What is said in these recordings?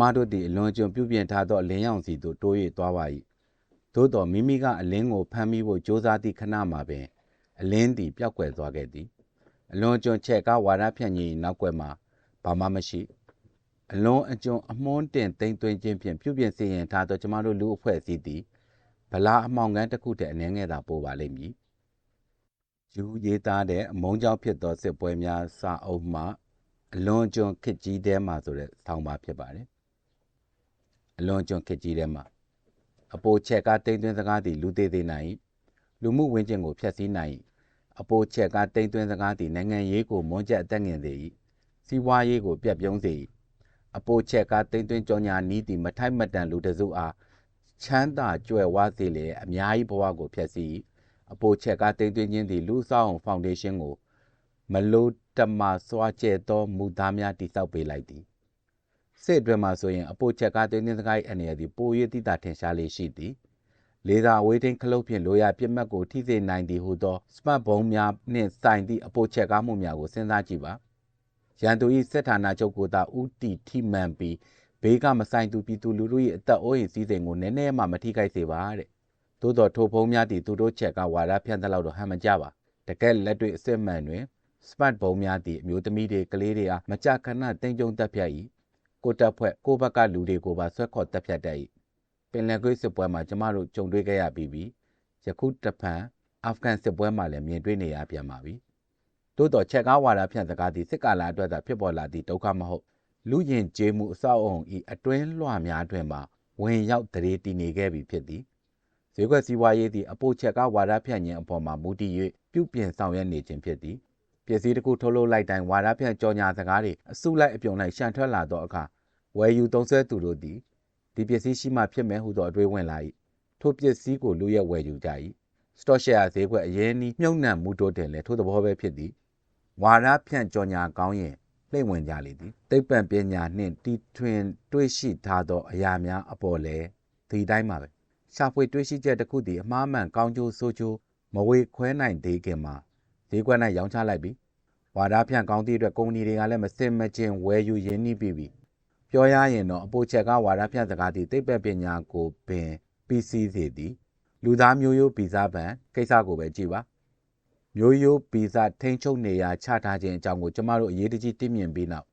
မတို့သည်အလွန်ကျွံပြုပြင်ထားသောအလင်းရောင်စီသို့တိုး၍သွားပါ၏သို့တော်မိမိကအလင်းကိုဖမ်းမိဖို့ကြိုးစားသည့်ခဏမှာပင်အလင်းသည်ပျောက်ကွယ်သွားခဲ့သည်အလွန်ကျွံချက်ကားဝါဒဖြန့်ကြီးနောက်ွယ်မှာဘာမှမရှိအလွန်အကျွံအမွှန်းတင်သိမ့်သွင်းခြင်းဖြင့်ပြုပြင်စီရင်ထားသောကျမတို့လူအဖွဲ့အစည်းသည်ဗလာအမောင်ကန်းတစ်ခုတည်းအနေငယ်သာပို့ပါလိမ့်မည်ယူရေးသားတဲ့အမုန်းကြောင့်ဖြစ်သောစစ်ပွဲများစာအုပ်မှအလွန်ကျွံခစ်ကြီးတဲမှာဆိုတဲ့ဆောင်းပါဖြစ်ပါတယ် အလွန်ကျွံခစ်ကြီးတဲမှာအပိုချက်ကတိမ့်သွင်းစကားသည်လူသေးသေးနိုင်လူမှုဝန်းကျင်ကိုဖျက်ဆီးနိုင်အပိုချက်ကတိမ့်သွင်းစကားသည်နိုင်ငံရေးကိုမွန်းကျက်အသက်ငင်စေ၏စီးပွားရေးကိုပြက်ပြုံးစေ၏အပိုချက်ကတိမ့်သွင်းကြောညာနီးသည်မထိုက်မတန်လူတစုအားချမ်းသာကြွယ်ဝစေလေအများကြီးဘဝကိုဖျက်ဆီးအပိုချက်ကတိမ့်သွင်းခြင်းသည်လူဆောင်ဖောင်ဒေးရှင်းကိုမလို့တမစွာကျဲသောမူသားများတိစောက်ပေးလိုက်သည် စစ်အတွင်းမှာဆိုရင် အပိုချက်ကတိမ့်သွင်းစကား၏အနေအသည် ပို၍တိတာထင်ရှားလေးရှိသည် လေသာအဝေးထိန်ခလုတ်ဖြင့် လိုရာပြစ်မှတ်ကို ထိစေနိုင်သည်ဟုသော စမတ်ဘုံများနှင့်ဆိုင်သည့် အပိုချက်ကားမှုများကို စဉ်းစားကြည့်ပါ ရန်သူ၏စစ်ဌာနချုပ်ကိုသာဥတီထိမှန်ပြီး ဘေးကမဆိုင်သူပြည်သူလူထု၏အသက်အိုးအိမ်စည်းစိမ်ကို နည်းနည်းမှ မထိခိုက်စေပါတဲ့ သို့တော် ထိုဖုံးများသည် သူတို့ချက်ကဝါဒဖြန့်သလောက်တော့ ဟန်မကြပါ တကယ်လက်တွေ့အစစ်မှန်တွင်စပတ်ဘုံများသည် အမျိုးသမီးတွေ ကလေးတွေအား မကြခဏတင်ကြုံတက်ဖြတ်၏ ကိုတက်ဖွဲ့ကိုဘက်ကလူတွေကိုပါဆွဲခေါ်တက်ဖြတ်တတ်၏ပင်လယ်ကွေးစစ်ပွဲမှာကျမတို့ကြုံတွေ့ခဲ့ရပြီးပြီယခုတဖန်အာဖဂန်စစ်ပွဲမှာလည်းမြင်တွေ့နေရပြန်ပါပြီသို့တော်ချက်ကားဝါဒဖြန့်စကားသည်စစ်ကာလအတွက်သာဖြစ်ပေါ်လာသည့်ဒုက္ခမဟုတ်လူရင်ကျေးမှုအဆောက်အုံဤအတွင်းလွှများတွင်မှဝင်ရောက်တရေတည်နေခဲ့ပြီဖြစ်သည်ဈေးကွက်စည်းဝါးရေးသည်အပိုချက်ကဝါဒဖြန့်ခြင်းအပေါ်မှာမူတည်၍ပြုပြင်ဆောင်ရွက်နေခြင်းဖြစ်သည် ပစ္စည်းတစ်ခုထုတ်လုပ်လိုက်တိုင်းဝါဒဖြန့်ကြော်ညာစကားတွေအစုလိုက်အပြုံလိုက်ရှန်ထွက်လာသောအခါဝယ်ယူသုံးစွဲသူတို့သည်ဒီပစ္စည်းရှိမှဖြစ်မယ်ဟုသောအတွေးဝင်လာ၏ထိုပစ္စည်းကိုလူရဲဝယ်ယူကြ၏စတော့ရှယ်ယာဈေးကွက်အရင်နီးမြုံနှံမှုတို့တင်လည်းထို့သဘောပဲဖြစ်သည်ဝါဒဖြန့်ကြော်ညာကောင်းရင်လှိမ့်ဝင်ကြလေသည်သိပ္ပံပညာနှင့်တီထွင်တွေ့ရှိထားသောအရာများအပေါ်လဲဒီတိုင်းပါပဲရှာဖွေတွေ့ရှိချက်တစ်ခုသည်အမှားမှန်ကောင်းကျိုးဆိုးကျိုးမဝေခွဲနိုင်သေးခင်မှာ ဈေးကွက်၌ရောင်းချလိုက်ပြီဝါဒဖြန့်ကောင်းသည့်အတွက်ကုမ္ပဏီတွေကလည်းမစင်မကျင်ဝယ်ယူရင်းနှီးပြီးပြီပြောရရင်တော့အပိုချက်ကဝါဒဖြန့်စကားသည်သိပ္ပံပညာကိုပင်ပြီးစီးစေသည်လူသားမျိုးရိုးဗီဇဗန်ကိစ္စကိုပဲကြည့်ပါမျိုးရိုးဗီဇထိန်းချုပ်နေရာချထားခြင်းအကြောင်းကိုကျမတို့အရေးတကြီးသိမြင်ပြီးနောက်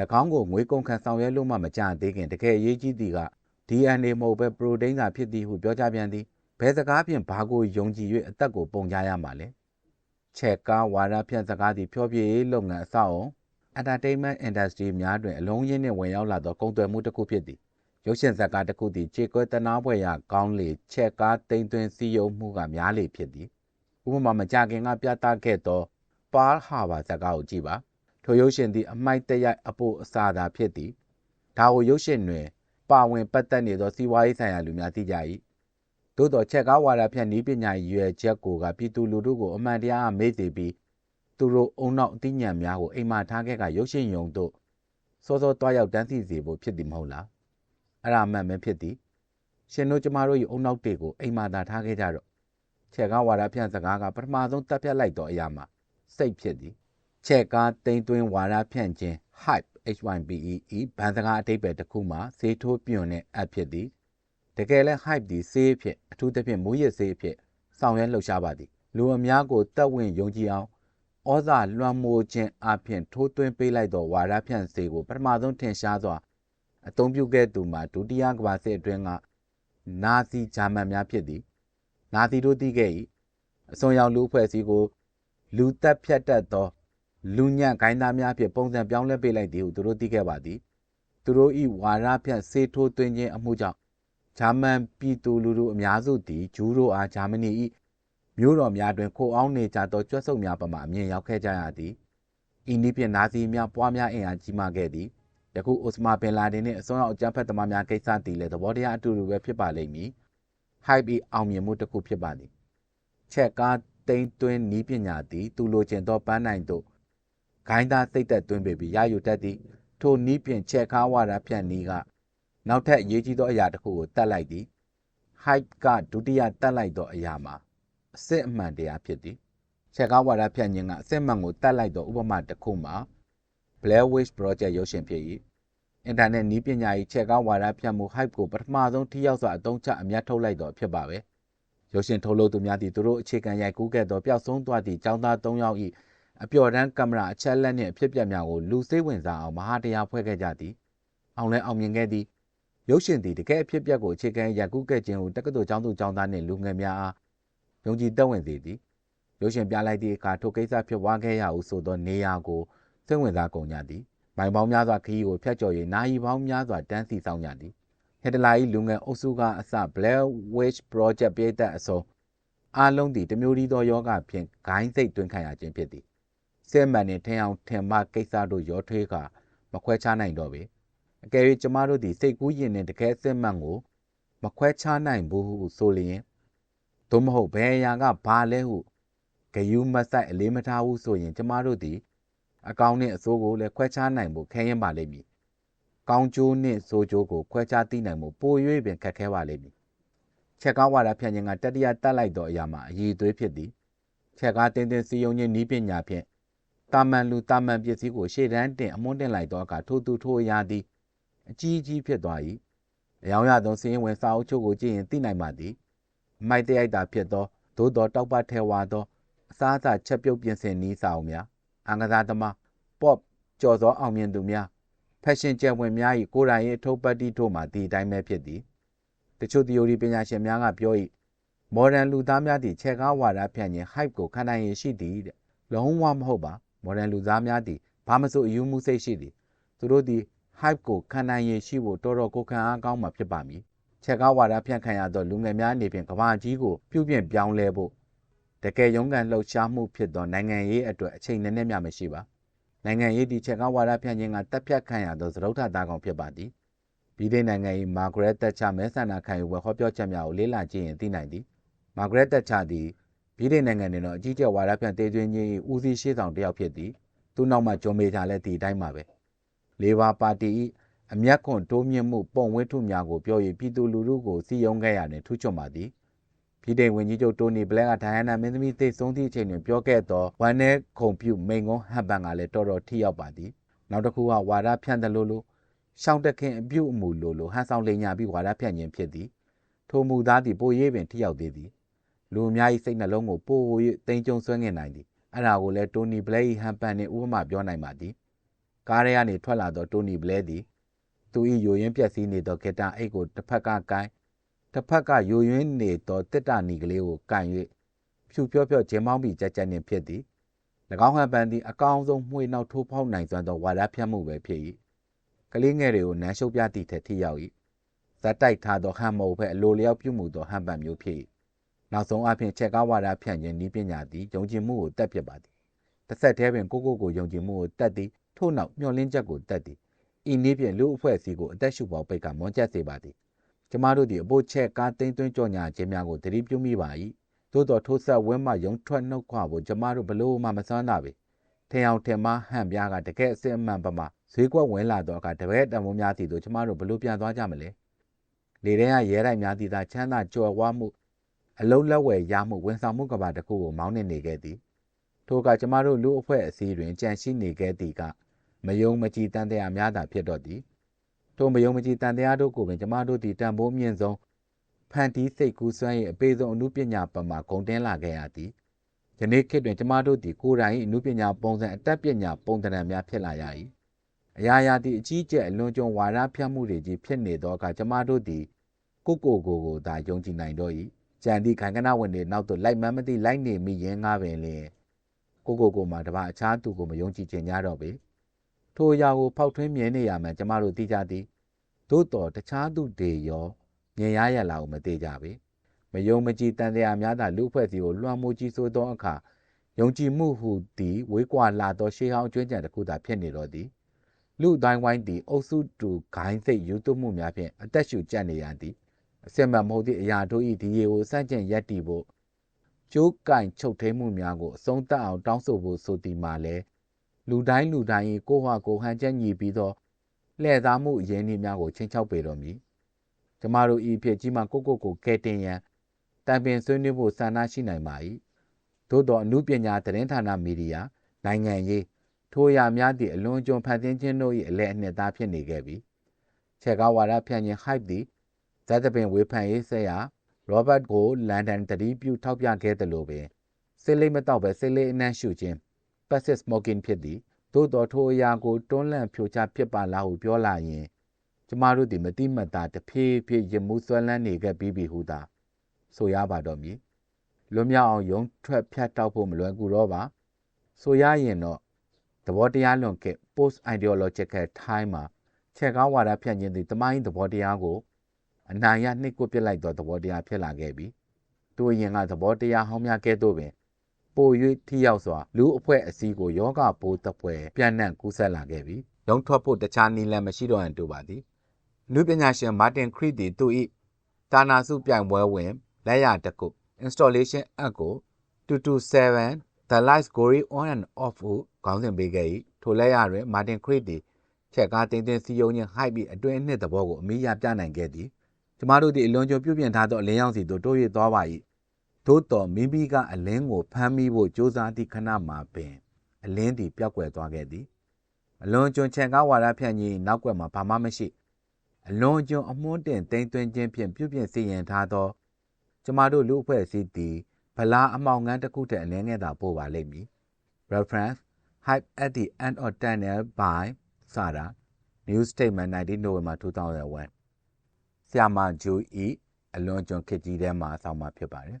၎င်းကိုငွေကုန်ခံဆောင်ရွက်လို့မှမကြသေးခင်တကယ်အရေးကြီးသည်က DNA မဟုတ်ပဲပရိုတိန်းသာဖြစ်သည်ဟုပြောကြပြန်သည်ဘယ်စကားဖြင့်ဘာကိုယုံကြည်၍အသက်ကိုပုံကြရမှာလဲ ချက်ကားဝါဒဖြန့်စကားသည်ဖြောပြရေးလုပ်ငန်း အဆောက်အုံ entertainment industry များတွင် အလုံးရင်းနှင့် ဝင်ရောက်လာသော ကုန်သွယ်မှုတစ်ခုဖြစ်သည် ရုပ်ရှင်ဇာတ်ကားတစ်ခုသည်ခြေကွဲတနာပွဲရာကောင်းလေ ချက်ကားတိမ်သွင်းစည်းရုံးမှုက များလေဖြစ်သည် ဥပမာ မကြခင်က ပြသခဲ့သောပါးဟာဘာဇာတ်ကားကိုကြည့်ပါ ထိုရုပ်ရှင်သည် အမိုက်တရိုက် အပိုအစာသာဖြစ်သည် ဒါကို ရုပ်ရှင်တွင် ပါဝင်ပတ်သက်နေသော စီးပွားရေးဆိုင်ရာလူများ သိကြ၏ သို့တော်ချက်ကားဝါဒဖြန့်ဤပညာရွယ်ချက်ကိုကပြည်သူလူထုကိုအမှန်တရားမေ့စေပြီးသူတို့အုံနောက်အသိဉာဏ်များကိုအိမ်မှာထားခဲ့ကရုပ်ရှင်ယုံတို့စောစောတွားရောက်တန်းစီစေဖို့ဖြစ်သည်မဟုတ်လားအဲ့ဒါမှန်ပဲဖြစ်သည်ရှင်တို့ကျမတို့၏အုံနောက်တွေကိုအိမ်မှာသာထားခဲ့ကြတော့ချက်ကားဝါဒဖြန့်စကားကပထမဆုံးတက်ပြတ်လိုက်သောအရာမှာစိတ်ဖြစ်သည်ချက်ကားတိမ်သွင်းဝါဒဖြန့်ခြင်း hype HYPE ဘန်စကားအတိတ်ပဲတစ်ခုမှာဈေးထိုးပြွန်တဲ့ app ဖြစ်သည် တကယ်လဲ hype ဒီဆေးဖြစ်အထူးသဖြင့် မူရစ်ဆေးဖြစ် ဆောင်ရွက်လှုပ်ရှားပါသည်လူအများကိုတက်ဝင်ယုံကြည်အောင်ဩဇာလွှမ်းမိုးခြင်းအပြင်ထိုးသွင်းပေးလိုက်သော ဝါဒဖြန့်ဆေးကို ပထမဆုံးထင်ရှားစွာ အသုံးပြုခဲ့သူမှာ ဒုတိယကမ္ဘာစစ်အတွင်းက နာဇီဂျာမန်များဖြစ်သည်နာဇီတို့သိခဲ့၏အစွန်ရောက်လူအဖွဲ့အစည်းကို လူတက်ဖြတ်တတ်သော လူညံ့ဂိုင်းသားများဖြင့်ပုံစံပြောင်းလဲပေးလိုက်သည်ဟုသူတို့သိခဲ့ပါသည် သူတို့၏ဝါဒဖြန့်ဆေးထိုးသွင်းခြင်းအမှုကြောင့် ဂျာမန်ပြည်သူလူထုအများစုသည် ဂျူးတို့အား ဂျာမနီ၏မြို့တော်များတွင် ခိုအောင်နေကြသောကျွတ်ဆုပ်များပမာအမြင်ရောက်ခဲ့ကြရသည် ဤနည်းဖြင့် နာဇီများ ပွားများအင်အားကြီးမားခဲ့သည် ယခု အိုစမာဘင်လာဒင်နှင့် အစွန်းရောက် အကြမ်းဖက်သမားများကိစ္စသည်လည်း သဘောတရား အတူတူပဲ ဖြစ်ပါလိမ့်မည် hype အောင်မြင်မှုတစ်ခု ဖြစ်ပါသည် ချက်ကားတိမ်သွင်းနီးပညာသည် သူလိုချင်သော ပန်းနိုင်သို့ ဂိုင်းသားစိတ်သက်သွင်းပေပြီး ရယူတတ်သည် ထိုနီးပြင်ချက်ကားဝါဒဖြန့်နီးက နောက်ထပ်အရေးကြီးသောအရာတစ်ခုကိုတတ်လိုက်သည် hype ကဒုတိယတတ်လိုက်သောအရာမှာအစစ်အမှန်တရားဖြစ်သည်ချက်ကားဝါဒဖြန့်ခြင်းကအစစ်မှန်ကိုတတ်လိုက်သောဥပမာတစ်ခုမှာ Blair Witch Project ရုပ်ရှင်ဖြစ်၏အင်တာနက်နီးပညာရေးချက်ကောင်းဝါဒဖြန့်မှု hype ကိုပထမဆုံးထိရောက်စွာအသုံးချအမြတ်ထုတ်လိုက်တော့ဖြစ်ပါပဲရုပ်ရှင်ထုတ်လုပ်သူများသည်သူတို့အခြေခံရိုက်ကူးခဲ့သောပျောက်ဆုံးသွားသည့်ចောင်းသား၃ယောက်၏အပျော်တမ်းကင်မရာအချက်လက်နှင့်အဖြစ်ပြက်များကိုလူစိတ်ဝင်စားအောင်မဟာတရားဖွဲ့ခဲ့ကြသည်အောင်လဲအောင်မြင်ခဲ့သည် ရုပ်ရှင်သည် တကယ်အဖြစ်ပြက်ကို အခြေခံရိုက်ကူးခဲ့ခြင်းကိုတက္ကသိုလ်ကျောင်းသူကျောင်းသားနှင့် လူငယ်များအား ယုံကြည်သက်ဝင်စေသည် ရုပ်ရှင်ပြလိုက်သည့်အခါ ထိုကိစ္စဖြစ်ပွားခဲ့ရဟုဆိုသော နေရာကို စိတ်ဝင်စားကုန်ကြသည် မိုင်ပေါင်းများစွာ ခရီးကိုဖျက်ကျော်၍နာရီပေါင်းများစွာ တန်းစီဆောင်ကြသည်ဟက်တလာ၏လူငယ်အုပ်စုကအစ Blair Witch Project ပြည်သက်အစုံအားလုံးသည်တမျိုးဒီသောယောဂဖြင့် ဂိုင်းစိတ်တွင်းခံရခြင်းဖြစ်သည်ဆဲမှန်နှင့် ထင်အောင်ထင်မှကိစ္စတို့ရောထွေးကမခွဲခြားနိုင်တော့ပေ အကယ်၍ကျမတို့သည် စိတ်ကူးရင်နှင့် တကယ်ဆဲမှန်ကို မခွဲခြားနိုင်ဘူးဟုဆိုလျင် သို့မဟုတ် ဘယ်အရာက ဘာလဲဟုဂယုမဆိုင်အလေးမထားဘူးဆိုရင် ကျမတို့သည် အကောင်းနှင့်အဆိုးကိုလည်း ခွဲခြားနိုင်ဖို့ ခဲရင်ပါလိမ့်မည်။ကောင်းကျိုးနှင့် ဆိုးကျိုးကို ခွဲခြားသိနိုင်ဖို့ ပို၍ပင် ခက်ခဲပါလိမ့်မည်။ချက်ကားဝါဒဖြန့်ခြင်းက တတိယတက်လိုက်သောအရာမှာအည်သွေးဖြစ်သည်။ချက်ကား တင်းတင်းစီယုံခြင်းဤပညာဖြင့်တာမန်လူတာမန်ပစ္စည်းကို ရှေ့တန်းတင် အမွှန်းတင်လိုက်သောအခါ ထိုသူ ထိုအရာသည် အကြီးကြီးဖြစ်သွား၏။အယောင်ရသောစီးရင်ဝင်စာအုပ်ချုပ်ကိုကြည့်ရင်သိနိုင်ပါသည်။အမိုက်တရိုက်တာဖြစ်သောသို့တော်တောက်ပထဲဝါသောအစားအစာချက်ပြုတ်ပြင်ဆင်နည်းစာအုပ်များအင်္ဂသာသမား pop ကျော်စောအောင်မြင်သူများဖက်ရှင်ကျယ်ဝင်များ၏ကိုယ်တိုင်၏အထုပ်ပတ်တိတို့မှာဒီအတိုင်းပဲဖြစ်သည်တချို့ theory ပညာရှင်များကပြော၏မော်ဒန်လူသားများသည်ခြေကားဝါဒဖြန့်ခြင်း hype ကိုခံနိုင်ရရှိသည်တဲ့လုံးဝမဟုတ်ပါမော်ဒန်လူသားများသည်ဘာမဆိုအယူမှုစိတ်ရှိသည်သူတို့သည် hype ကိုခံနိုင်ရရှိဖို့တော်တော်ကိုခံအားကောင်းမှာဖြစ်ပါမည်ခြေကားဝါဒဖြန့်ခံရသောလူငယ်များအနေဖြင့်ကဘာကြီးကိုပြုပြင်ပြောင်းလဲဖို့တကယ်ရုန်းကန်လှုပ်ရှားမှုဖြစ်သောနိုင်ငံရေးအတွက်အချိန်နည်းနည်းများမရှိပါနိုင်ငံရေးဒီချက်ကဝါဒဖြန့်ခြင်းကတပ်ဖြတ်ခံရသောသရုပ်ထသားကောင်ဖြစ်ပါသည်ပြည်ထောင်နိုင်ငံ၏မာဂရက်တက်ချမဲဆန္ဒခံယူဝယ်ဟောပြောချက်များကိုလေ့လာကြည့်ရင်သိနိုင်သည်မာဂရက်တက်ချသည်ပြည်ထောင်နိုင်ငံတွင်တော့အကြီးကျယ်ဝါဒဖြန့်တေးသွင်းခြင်း၏ဦးစီးရှေ့ဆောင်တစ်ယောက်ဖြစ်သည်သူနောက်မှဂျွန်မေဂျာလည်းဒီအတိုင်းပါပဲ လေဘာပါတီ၏အမျက်ခွန်တိုးမြင့်မှုပုံဝဲထုများကိုပြော၍ပြည်သူလူထုကိုစီယုံခဲ့ရတွင်ထူးချွန်ပါသည်ပြည်ထောင်ဝင်ကြီးချုပ်တိုနီဘလက်ကဒိုင်ယနာမင်းသမီးသိဆုံးသည့်အချိန်တွင်ပြောခဲ့သောဝမ်နဲခုံပြုမိန်ကုန်းဟန်ပန်ကလည်းတော်တော်ထိရောက်ပါသည်နောက်တစ်ခုကဝါဒဖြန့်တယ်လို့လို့ရှောင်းတခင်အပြုတ်အမူလို့လို့ဟန်ဆောင်လိန်ညာပြီးဝါဒဖြန့်ခြင်းဖြစ်သည်ထိုမူသားသည်ပိုရေးပင်ထိရောက်သေးသည်လူအများ၏စိတ်နှလုံးကိုပို၍တိမ်ကြုံဆွဲငင်နိုင်သည်အဲ့ဒါကိုလည်းတိုနီဘလက်၏ဟန်ပန်နှင့်ဥပမာပြောနိုင်ပါသည် ကားရဲကနေထွက်လာသော တိုနီဘလဲသည် သူ၏ယိုရင်းပြက်စီးနေသောဂီတာအိတ်ကို တစ်ဖက်ကကိုင်းတစ်ဖက်က ယိုယွင်းနေသောတစ်တာနီကလေးကိုကန်၍ဖြူဖြောဖြော ဂျင်းမောင်းပြီးကြက်ကြက်နှင့်ဖြစ်သည်၎င်းဟန်ပန်သည် အကောင်းဆုံးမှွေနောက်ထိုးဖောက်နိုင်စွမ်းသော ဝါဒဖြန့်မှုပဲ ဖြစ်၏ကလေးငယ်တွေကို နမ်းရှုပ်ပြသည့်ထက် ထိရောက်၏ဇက်တိုက်ထားသော ဟန်မဟုတ်ဘဲ အလိုလျောက်ပြုမှုသော ဟန်ပန်မျိုးဖြစ်၏နောက်ဆုံးအဖြစ်ချက်ကားဝါဒဖြန့်ခြင်းဤပညာသည် ယုံကြည်မှုကိုတက်ပြပါသည်တစ်ဆက်တည်းပင် ကိုကိုကို ယုံကြည်မှုကိုတက်သည် ထို့နောက်မျှော်လင့်ချက်ကိုတက်သည်ဤနည်းဖြင့်လူအဖွဲ့အစည်းကိုအသက်ရှူပေါပိတ်ကမွန်ကျက်စေပါသည်ကျမတို့သည်အဖို့ချက်ကားသိမ်းသွင်းကြော်ညာခြင်းများကိုသတိပြုမိပါ၏သို့တော်ထိုးဆက်ဝင်းမှယုံထွက်နှုတ်ခွဖို့ကျမတို့ဘလို့မှမစွမ်းတာပဲထင်အောင်ထင်မှားဟန်ပြားကတကယ်အစစ်အမှန်ပမာဈေးကွက်ဝင်လာတော့ကတပည့်တံမိုးများတည်တို့ကျမတို့ဘလို့ပြန်သွားကြမလဲလေထဲကရဲတိုက်များတည်သာချမ်းသာကြွယ်ဝမှုအလုံးလက်ဝယ်ရမှုဝန်ဆောင်မှုကဘာတစ်ခုကိုမောင်းနေနေခဲ့သည်ထိုကကျမတို့လူအဖွဲ့အစည်းတွင်ကြံရှိနေခဲ့သည်က မယုံမကြည်တန်တရားများသာဖြစ်တော့သည်ထိုမယုံမကြည်တန်တရားတို့ကိုပင်ကျမတို့သည်တန်ဖိုးမြင့်ဆုံးဖန်တီးစိတ်ကူးစွမ်း၏အပေဆုံးအမှုပညာပမာဂုံတင်းလာခဲ့ရသည်ယနေ့ခေတ်တွင်ကျမတို့သည်ကိုယ်တိုင်၏အမှုပညာပုံစံအတတ်ပညာပုံသဏ္ဍာန်များဖြစ်လာရ၏အရာရာသည်အကြီးကျယ်အလွန်ကျွံဝါဒဖြန့်မှုတွေကြီးဖြစ်နေသောအခါကျမတို့သည်ကိုကိုကိုကိုသာယုံကြည်နိုင်တော့၏ကြံသည့်ခိုင်ကနဝင်တွေနောက်သို့လိုက်မှန်းမသိလိုက်နေမိရင်ငါပင်လျင်ကိုကိုကိုမှတပါအခြားသူကိုမယုံကြည်ခြင်းကြတော့ပေ ထိုအရာကို ဖောက်ထွင်းမြင်နေရမှကျမတို့သိကြသည်သို့တော်တခြားသူတွေရောမြင်ရရလာကိုမသေးကြပေမယုံမကြည်တန်တရားများသာလူဖွဲ့စီကိုလွှမ်းမိုးကြီးဆိုသောအခါယုံကြည်မှုဟုသည်ဝေးကွာလာသောရှေးဟောင်းအကျွမ်းကြံတစ်ခုသာဖြစ်နေတော့သည်လူအတိုင်းဝိုင်းသည်အုပ်စုတူဂိုင်းစိတ်ယူသွမှုများဖြင့်အသက်ရှူကြက်နေရသည်အစင်မမဟုတ်သည့်အရာတို့၏ဒီရေကိုစန့်ကျင်ရက်တီဖို့ကျိုးကင်ချုပ်ထိန်မှုများကိုအဆုံးသတ်အောင်တောင်းဆိုဖို့ဆိုသည်မှာလည်း လူတိုင်းလူတိုင်း၏ကိုဟွာကိုဟန်ချက်ညီပြီးသောလှည့်စားမှုအရင်းအနှီးများကိုချင်းချောက်ပေတော်မူကျမတို့ဤဖြစ်ကြီးမှကိုကိုကိုကဲတင်ရန်တံပင်ဆွေးနွေးဖို့ဆန္ဒရှိနိုင်ပါ၏သို့သောအမှုပညာသတင်းဌာနမီဒီယာနိုင်ငံရေးထိုအရာများသည့်အလွန်ကျွံဖန်ဆင်းခြင်းတို့၏အလဲအနှစ်သားဖြစ်နေခဲ့ပြီချဲကားဝါဒဖြန့်ခြင်း hype သည်ဇက်သပင်ဝေဖန်ရေးဆက်ရာ Robert ကိုလန်ဒန်တတိပြုထောက်ပြခဲ့သလိုပင်စိတ်လိမ့်မတော့ပဲစိတ်လိမ့်အနှံ့ရှုခြင်း passive smoking ဖြစ်သည် သို့တော် ထိုအရာကို တွန်းလှန်ဖြိုချဖြစ်ပါလားဟု ပြောလာရင် ကျမတို့သည်မတိမတ်တာတဖြည်းဖြည်းရမှုဆွဲလန်းနေခဲ့ပြီးပြီဟုသာ ဆိုရပါတော့မည် လွတ်မြောက်အောင်ယုံထွက်ဖြတ်တောက်ဖို့ မလွယ်ကူတော့ပါ ဆိုရရင်တော့ သဘောတရားလွန်က post ideological time မှာ ချဲကားဝါဒဖြန့်ခြင်းသည်တမိုင်းသဘောတရားကို အနိုင်ရ နှိပ်ကွပ်ပစ်လိုက်သော သဘောတရား ဖြစ်လာခဲ့ပြီ သူအရင်က သဘောတရားဟောင်းများကဲ့သို့ပင် ပို၍ထိရောက်စွာ လူအဖွဲ့အစည်းကိုယောဂပိုးတစ်ပွဲပြန့်နှံ့ကူးစက်လာခဲ့ပြီ။ရုံထွက်ဖို့ တခြားနည်းလမ်း မရှိတော့ရင်တူပါသည်။လူပညာရှင်မာတင်ခရစ်သည် သူ၏တာနာစုပြိုင်ပွဲဝင် လက်ရတစ်ခု installation app ကို 227 The lights going on and off ဟု ခေါင်းစဉ်ပေးခဲ့၏ထိုလက်ရတွင်မာတင်ခရစ်သည်ချက်ကားတင်းတင်းစီယုံခြင်း ဟိုက်ပြီး အတွင်းအနှစ်သဘောကို အမိရပြနိုင်ခဲ့သည် ကျမတို့သည် အလွန်ကြုံပြုပြင်ထားသော အလင်းရောင်စီသို့ တိုး၍သွားပါ၏ သို့တော်မိမိကအလင်းကိုဖမ်းမိဖို့ကြိုးစားသည့်ခဏမှာပင် အလင်းသည်ပျောက်ကွယ်သွားခဲ့သည်အလွန်ကျွံချန်ကားဝါဒဖြန့်ကြီးနောက်ွယ်မှာဘာမှမရှိအလွန်ကျွံအမွှန်းတင်တိမ်သွင်းခြင်းဖြင့်ပြုပြင်စီရင်ထားသောကျမတို့လူအဖွဲ့အစည်းသည်ဗလာအမောင်ငန်းတစ်ခုတည်းအနည်းငယ်သာပို့ပါလိမ့်မည် reference hype at the end of tunnel by Sara New Statement 19 November 2001ဆရာမဂျူဤအလွန်ကျွံခစ်ကြီးထဲမှာအဆောင်မှာဖြစ်ပါတယ်